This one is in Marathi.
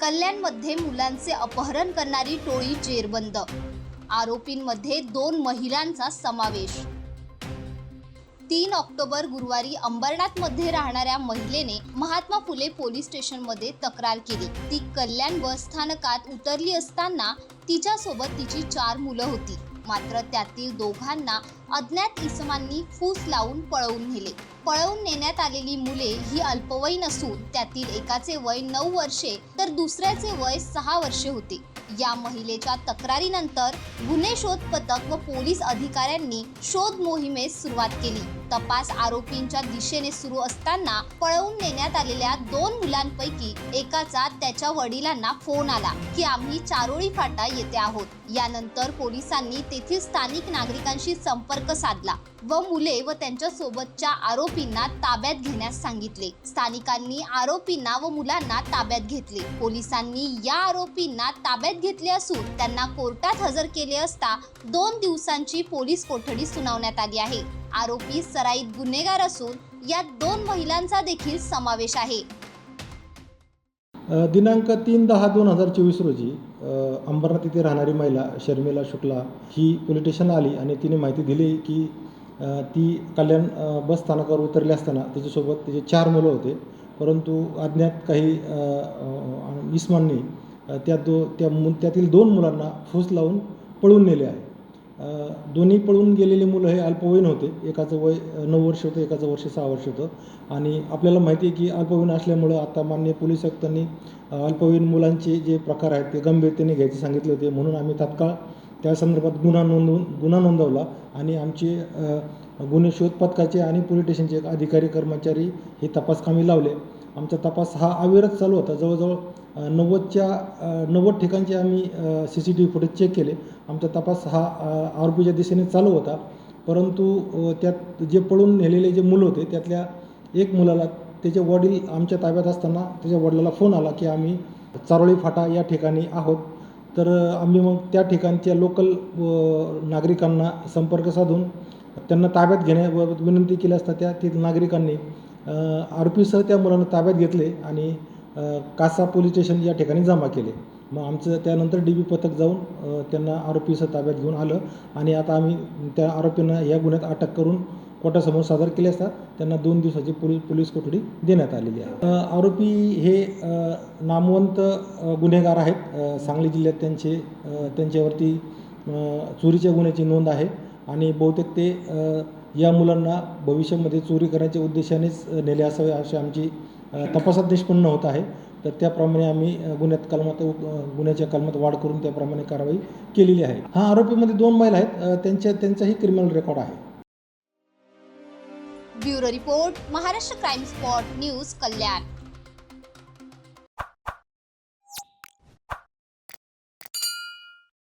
कल्याणमध्ये मुलांचे अपहरण करणारी टोळी जेरबंद. आरोपींमध्ये दोन महिलांचा समावेश. तीन ऑक्टोबर गुरुवारी अंबरनाथमध्ये राहणाऱ्या महिलेने महात्मा फुले पोलीस स्टेशनमध्ये तक्रार केली. ती कल्याण बस स्थानकात उतरली असताना तिच्यासोबत तिची चार मुलं होती. मात्र त्यातील दोघांना अज्ञात इसमांनी फूस लावून पळवून नेले. पळवून नेण्यात आलेली मुले ही अल्पवयीन असून त्यातील एकाचे वय नऊ वर्षे तर दुसऱ्याचे वय सहा वर्षे होते. या महिलेच्या तक्रारीनंतर गुन्हे शोध पथक व पोलीस अधिकाऱ्यांनी शोध मोहिमेस सुरुवात केली. तपास आरोपींच्या दिशेने सुरू असताना पळवून नेण्यात आलेल्या दोन मुलांपैकी एकाचा त्याच्या वडिलांना फोन आला की आम्ही चारोळी फाटा येथे आहोत. यानंतर पोलिसांनी तेथील स्थानिक नागरिकांशी संपर्क साधला व मुले व त्यांच्या सोबतच्या आरोपींना ताब्यात घेण्यास सांगितले. स्थानिकांनी आरोपींना व मुलांना ताब्यात घेतले. पोलिसांनी या आरोपींना ताब्यात घेतले असून त्यांना कोर्टात हजर केले असता दोन दिवसांची पोलीस कोठडी सुनावण्यात आली आहे. आरोपी सराईत गुन्हेगार असून यात दोन महिलांचा देखील समावेश आहे. दिनांक तीन दहा दोन हजार चोवीस रोजी अंबरनाथ येथे राहणारी महिला शर्मिला शुक्ला ही पोलीस स्टेशन आली आणि तिने माहिती दिली की ती कल्याण बस स्थानकावर उतरली असताना तिच्यासोबत तिचे चार मुलं होते. परंतु अज्ञात काही इस्मांनी त्या दो त्या मु त्यातील दोन मुलांना फूस लावून पळून नेले आहे. दोन्ही पळून गेलेली मुलं हे अल्पवयीन होते. एकाचं वय नऊ वर्ष होतं एकाचं वर्ष सहा वर्ष होतं. आणि आपल्याला माहिती आहे की अल्पवयीन असल्यामुळं आता मान्य पोलीस आयुक्तांनी अल्पवयीन मुलांचे जे प्रकार आहेत ते गंभीरतेने घ्यायचे सांगितले होते. म्हणून आम्ही तात्काळ त्या संदर्भात गुन्हा नोंदवून गुन्हा नोंदवला आणि आमचे गुन्हे शोध पथकाचे आणि पोलीस स्टेशनचे अधिकारी कर्मचारी हे तपासकामी लावले. आमचा तपास हा अविरत चालू होता. जवळजवळ नव्वदच्या नव्वद ठिकाणचे आम्ही C C T V footage check केले. आमचा तपास हा आरोपीच्या दिशेने चालू होता. परंतु त्यात जे पळून नेलेले जे मुलं होते त्यातल्या एक मुलाला त्याचे वडील आमच्या ताब्यात असताना त्याच्या वडिलाला फोन आला की आम्ही चारोळी फाटा या ठिकाणी आहोत. तर आम्ही मग त्या ठिकाणच्या लोकल नागरिकांना संपर्क साधून त्यांना ताब्यात घेण्याबाबत विनंती केली असता त्या तिथ नागरिकांनी आरोपीसह त्या मुलांना ताब्यात घेतले आणि कासा पोलीस स्टेशन या ठिकाणी जमा केले. मग आमचं त्यानंतर डी बी पथक जाऊन त्यांना आरोपीचं ताब्यात घेऊन आलं आणि आता आम्ही त्या आरोपींना या गुन्ह्यात अटक करून कोर्टासमोर सादर केले असता त्यांना दोन दिवसाची पोलीस पोलीस कोठडी देण्यात आलेली आहे. आरोपी हे नामवंत गुन्हेगार आहेत. सांगली जिल्ह्यात त्यांचे त्यांच्यावरती चोरीच्या गुन्ह्याची नोंद आहे आणि बहुतेक ते या मुलांना भविष्यामध्ये चोरी करण्याच्या उद्देशानेच नेले असावे अशी आमची तपासात निष्पन्न होत आहे. तर त्याप्रमाणे आम्ही गुन्ह्यात कलमात गुन्ह्याच्या कलमात वाढ करून त्याप्रमाणे कारवाई केलेली आहे. हा आरोपीमध्ये दोन महिला आहेत. त्यांच्या त्यांचाही क्रिमिनल रेकॉर्ड आहे. Bureau report Maharashtra crime spot news Kalyan.